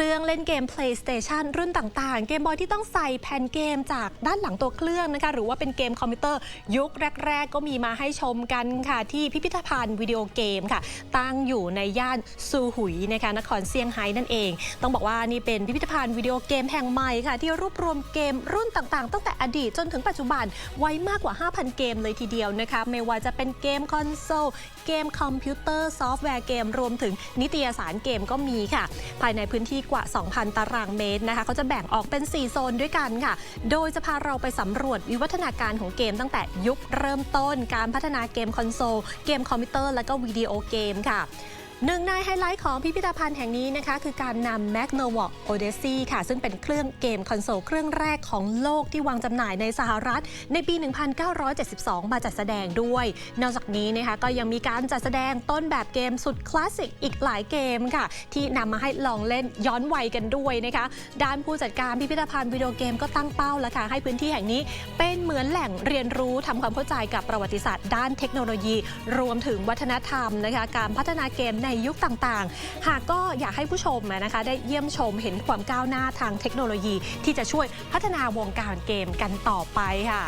รื่องเล่นเกม PlayStation รุ่นต่างๆ เกมบอยที่ต้องใส่แผ่นเกมจากด้านหลังตัวเครื่องนะคะ หรือว่าเป็นเกมคอมพิวเตอร์ยุคแรก ๆ ก็มีมาให้ชมกันค่ะ ที่พิพิธภัณฑ์วิดีโอเกมค่ะ ตั้งอยู่ในย่านซูหุยนะคะนครเซี่ยงไฮ้นั่นเอง ต้องบอกว่านี่เป็นพิพิธภัณฑ์วิดีโอเกมแห่งใหม่ค่ะ ที่รวบรวมเกมรุ่นต่างๆ ตั้งแต่อดีตจนถึงปัจจุบันไว้มากกว่า 5,000 เกมเลยทีเดียวนะคะไม่ว่าจะเป็นเกมคอนโซลเกมคอมพิวเตอร์ซอฟต์แวร์เกมรวมถึงนิตยสารเกมก็มีค่ะ ภายในพื้นที่กว่า 2,000 ตารางเมตรนะคะเขาจะแบ่งออกเป็น 4 โซนด้วยกันค่ะ โดยจะพาเราไปสำรวจวิวัฒนาการของเกมตั้งแต่ยุคเริ่มต้น การพัฒนาเกมคอนโซล เกมคอมพิวเตอร์ และก็วิดีโอเกมค่ะ หนึ่งในไฮไลท์ของพิพิธภัณฑ์แห่งนี้นะคะ คือการนำ Magnavox Odyssey ค่ะ ซึ่งเป็นเครื่องเกมคอนโซลเครื่องแรกของโลกที่วางจำหน่ายในสหรัฐ ในปี 1972 มาจัดแสดงด้วย นอกจากนี้นะคะก็ยังมีการจัดแสดงต้นแบบเกมสุดคลาสสิกอีกหลายเกมค่ะ ที่นำมาให้ลองเล่นย้อนวัยกันด้วยนะคะ ด้านผู้จัดการพิพิธภัณฑ์วิดีโอเกมก็ตั้งเป้าแล้วค่ะให้พื้นที่แห่งนี้ เป็นเหมือนแหล่งเรียนรู้ทำความเข้าใจกับประวัติศาสตร์ ด้านเทคโนโลยี รวมถึงวัฒนธรรมนะคะการพัฒนาเกมในยุคต่างๆ หากก็อยากให้ผู้ชมนะคะได้เยี่ยมชมเห็นความก้าวหน้าทางเทคโนโลยี ที่จะช่วยพัฒนาวงการเกมกันต่อไปค่ะ